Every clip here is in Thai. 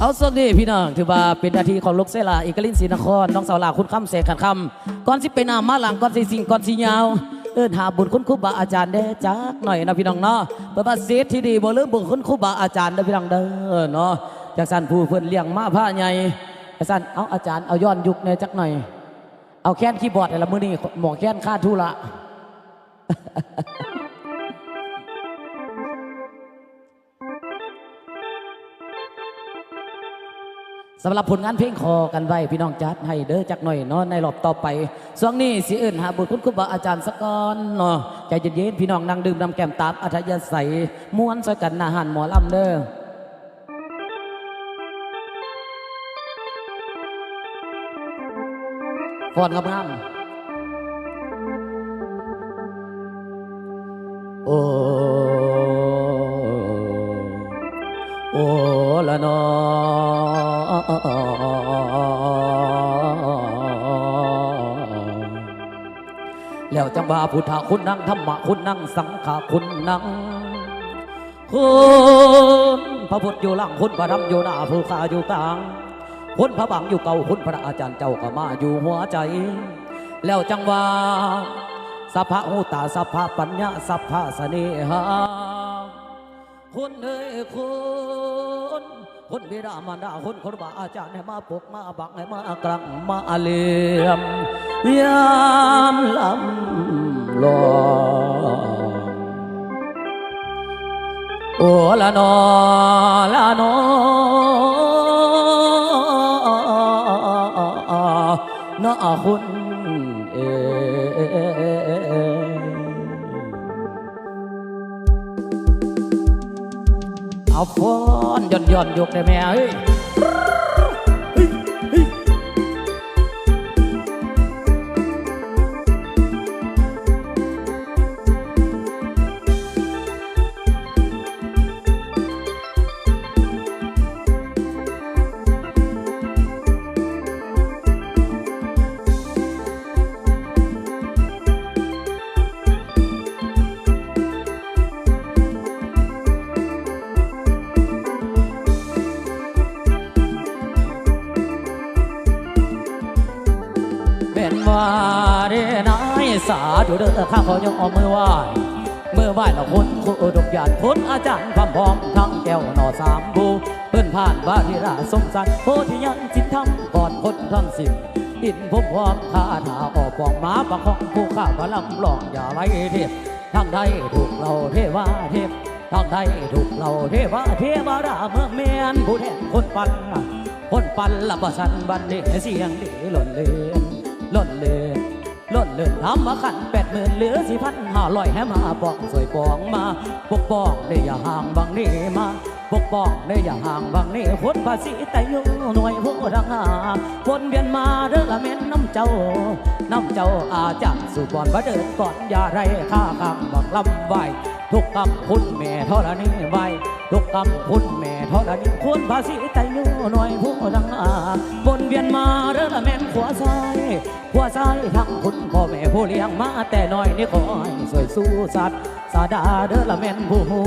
เอาส่วนนี้พี่น้องถือว่าเป็นนาทีของลูกเสลาเอกลินศรีนครน้องสาวลาคุณคำเสกขันคำก่อนสิไปนามาหลังก่อนสิสิงก่อนสิยาวเอินหาบุญคุณครูบาอาจารย์เด้จักหน่อยนะพี่น้องเนาะเปิดประเสฐที่ดีบ่ลืมบุญคุณครูบาอาจารย์เด้พี่น้องเด้อเนาะจากสันผู้เพิ่นเลี้ยงมาผ้าใหญ่จากสันเอาอาจารย์เอาย้อนยุคเนี่ยจักหน่อย เอาแค้นคีย์บอร์ดแต่ละมือนี่หมอแค้นค่าทุละ สำหรับผลงานเพลงคอกันไว้พี่น้องจัดให้เด้อจักหน่อยเนาะในรอบต่อไปส่วงนี้สิเอื่นหาบุตรคุณครูบาอาจารย์สกอนเนาะใจเย็นๆพี่น้องนั่งดื่มน้ำแก้มตามอัธยาศัยม้วนใสกันนาหันหมอลำเด้อฟอนกับงามโอ้โอ้ละนอ แล้วจังว่าพุทธคุณนั่งธรรมะคุณนั่งสังฆะคุณนั่งคุณพระพุทธอยู่หลังคุณพระธรรมอยู่หน้าผู้ขาอยู่กลางคุณพระบังอยู่เก่าคุณพระอาจารย์เจ้าก็มาอยู่หัวใจ แล้วจังว่าสัพพะหูตาสัพพะปัญญาสัพพะเสน่หาคุณเอ้ยคุณ คุณบิดามารดาคุณคุณบาอาจารย์ให้มาปลุกมาบังให้มากลังมาเลี่ยมยามลำลองโอ้ละนอละนอนะคุณ เอาฟ้อนย่อนย่อนยกได้ไหมเอ้ย ว่าเด้นายสาธุเด้อข้าขอยกเอามือไหว้เมื่อไหว้ละคนครูดกหยาดพ้นอาจารย์ความพร้อมทั้งแก้วหน่อสามบูเพิ่นผ่านบาริราสมสันโพธิยันจิตธรรมก่อนพ้นทั้งสิ้นอินพมพร้อมคาถาออกปองมาประคองผู้ข้าพลังหลองอย่าไว้เทพทั้งใดถูกเราเทวาเทพทั้งใดถูกเราเทวาเทวาราเมืองเมียนผู้แทนคนปันคนปันละประชันบันเดเสียงดีหล่นเลือน ล่นเลือล่นเลือนทำมาขันแปดหมื่นเหลือสี่พันห้าร้อยให้มาปองสวยปองมา ปกป้องได้อย่าห่างบางนี่มาปกป้องได้อย่าห่างบางนี่คนภาษีแต่อยู่หน่วยผู้ดังหาวนเวียนมาเด้อละเม็นน้ำเจ้า น้ำเจ้าอาจารย์สุบอนว่าเดินก่อนอย่าไรข้าคำบักลำไหว ทุกคำคุณแม่ทอดนี้ไหวทุกคำคุณแม่ทอดนี้ควรภาษีแต่อยู่หน่วยผู้ดังหาวนเวียนมาเด้อละแม่นขวาซ้ายขวาซ้ายทั้งคุณพ่อแม่ผู้เลี้ยงมาแต่น้อยนี่ขอให้สวยสู้สัตว์สาดาเด้อละแม่นผู้ฮู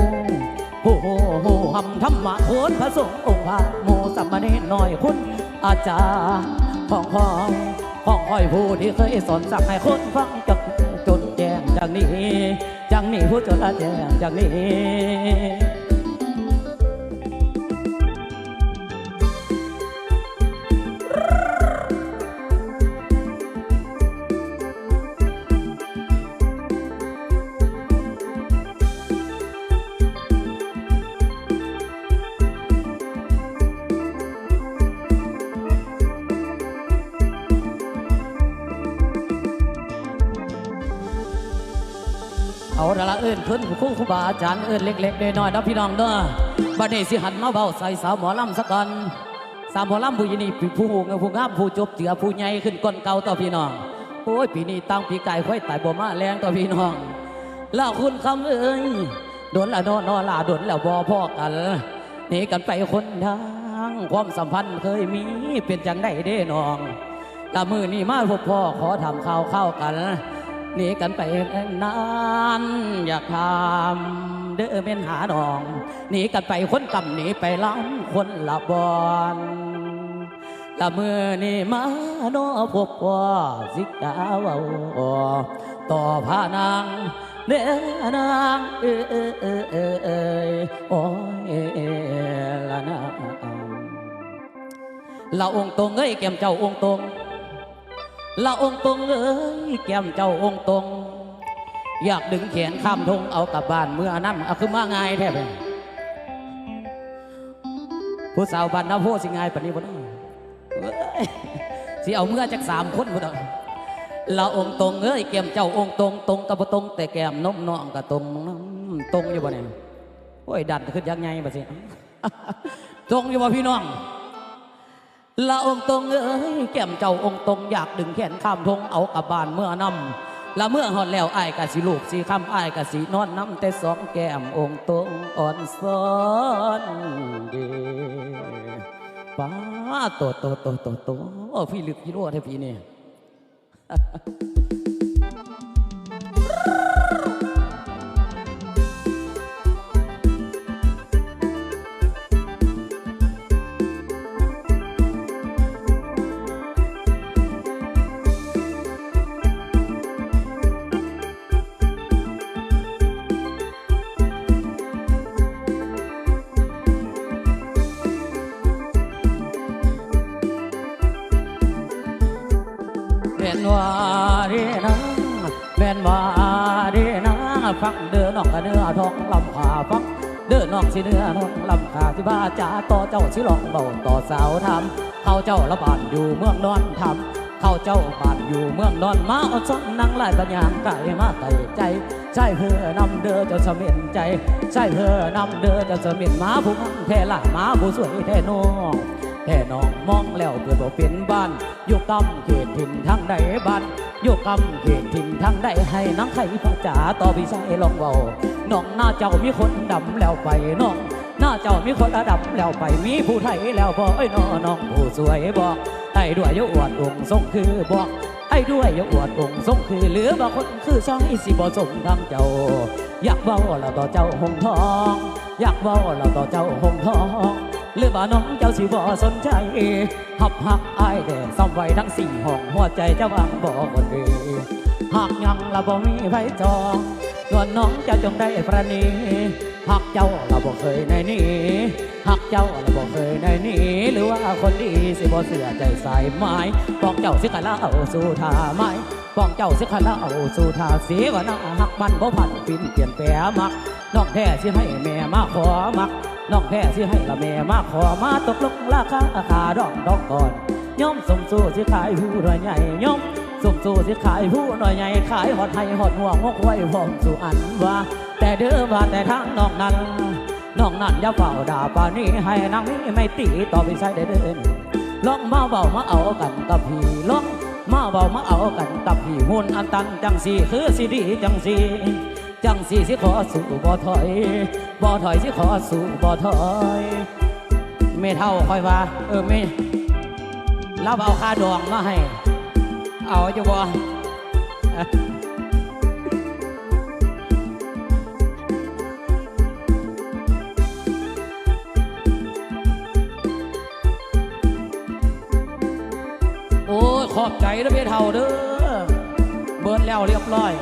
ผู้โหโหำธรรมะโคนพระสงฆ์องค์พระโมสัมมาเนน้อยคุณอาจารย์ของคอยของคอยผู้ที่เคยสอนสั่งให้คนฟังจนจนแจ้งจากนี้ จังนี้ผู้จดละแจ้งนี้ นี้เอาละเอิ้นขึ้นครู่ครูบาอาจารย์เอิ้นเล็กๆน้อยๆนะพี่น้องเด้อบัดนี้สิหันมาเบาใส่สาวหมอลำสักก่อนสาวหมอลำผู้ยินีผู้หูผู้งามผู้จบเจือผู้ใหญ่ขึ้นก้นเก่าต่อพี่น้องโอ้ยปีนี้ตั้งปีไก่ค่อยตายบ่มาแรงต่อพี่น้องแล้วคุณคำเอ้ยโดนละนอนนอลาโดนแล้วบ่พ่อกันหนี่กันไปคนทางความสัมพันธ์เคยมีเป็นจังได้เด้น้องละมือนี่มาพบพ่อขอทำข้าวข้าวกัน หนีกันไปนานอยากทำเด้อเม่นหาดองหนีกันไปคนกำหนีไปล้ำคนละบอนละเมื่อนี่มาโนพบว่าสิกาวาต่อพานางเด้อนางเออเออเออเออเออโอ้ยละนางละองค์ตรงเอ้ยแก้มเจ้าองค์ตรง ละองตรงเอ้ยแก้มเจ้าองตรง อยากดึงแขนข้ามทงเอากลับบ้านเมื่อนั้นเอาคือมาง่ายแท้เลยผู้สาวบ้านนาโพสิง่ายปานนี้บ่นสิเอาเมื่อจักสามคนบ่เนาะละองตรงเอ้ยแก้มเจ้าองตรงตรงกับบ่ตรงแต่แก้มนมน้องก็ตรงตรงอยู่บ่เนี่ยโอ้ยดันขึ้นยังไงบ่สิตรงอยู่บ่พี่น้อง ละองตรงเอ้ยแก้มเจ้าองตรงอยากดึงแขนข้ามทงเอากับบานเมื่อนำละเมื่อหอดแล้วไอ้กะสิลูกสีคำอายกะสีนอนน้ำแต่สองแก้มองตรงอ่อนซ้อนเดป้าโตโตโตโตโตโอ้พี่ลึกพี่รัวแท้พี่เนี่ย ว่าด้นะแม่นว่าด้นะฟังเด้อน้องกะเนื้อทองลำผาฟังเด้อน้องสิเนื้อทองลำขาสิบ้าจ๋าต่อเจ้าสิลองเบาต่อสาวทำเขาเจ้าละบานอยู่เมืองนอนทำเขาเจ้าบ้านอยู่เมืองนอนมาอาซ้อนนั่งไล่ปัญญางไก่มาไก่ใจ ใช่เพื่อนำเด้อจ้าเสม็นใจ ใช่เพื่อนำเด้อจ้าเสม็นมาผู้งามแท้ละหมาผู้สวยแท้น้อง แท่น้องมองแล้วเกิดบ่เป็นบ้านอยู่กำเขตถิ่นทางใดบ้านอยู่กำเขตถิ่นทางใดให้นังไข่พระจ๋าต่อพี่ชายลองเบาน้องหน้าเจ้ามีคนดำแล้วไปน้องหน้าเจ้ามีคนดำแล้วไปมีผู้ไทยแล้วบอกไอ้น้อน้องผู้สวยบอกไอ้ด้วยยอวดองค์ทรงคือบอกไอ้ด้วยยอวดองค์ทรงคือเหลือบางคนคือช่างอีสิบ่สมทางเจ้า อยากเว้าแล้วต่อเจ้าหงทอง อยากเว้าแล้วต่อเจ้าหงทอง หรือว่าน้องเจ้าสิบ่สนใจหับหักอายแต่ซ่อมไว้ทั้งสี่ห้องหัวใจเจ้าวางบ่คนดีหากยังละบ่มีไผจองส่วนน้องเจ้าจงได้ประนีหักเจ้าละบ่เคยในนี้หักเจ้าละบ่เคยในนี้หรือว่าคนดีสิบ่เสือใจสายไม้ป้องเจ้าสิขะลาเอาสู่ท่าไม้ป้องเจ้าสิขะลาเอาสู่ท่าสีว่าน้าหักมันบ่ผันปินเปลี่ยนแปรมัก น้องแท้สิให้แม่มาขอมักน้องแท้สิให้ละแม่มาขอมาตกลงราคาขาดองดอกก่อนย่อมสมสู้สิขายผู้หน่อยใหญ่ย่อมสมสู้สิขายผู้หน่อยใหญ่ขายหอดไห้หอดห่วงงกไว้พร้อมสู่อันว่า แต่เด้อว่าแต่ทางน้องนั้นน้องนั้นอย่าเฝ้าด่าป่านี้ให้นางนี้ไม่ตีต่อไปใส่เด้อเด้อลองมาเบามาเอากันกับพี่ลองมาเบามาเอากันกับพี่หุ่นอันตันจังสีคือสิดีจังสี จังสีสิขอสู่บ่ถอยบ่ถอยสิขอสู่บ่ถอยไม่เท่าคอยว่า เออไม่รับเอาค่าดองมาให้ เอาจะบ่โอ้ขอบใจนะพี่เท่าเด้อเบิร์นแล้วเรียบร้อย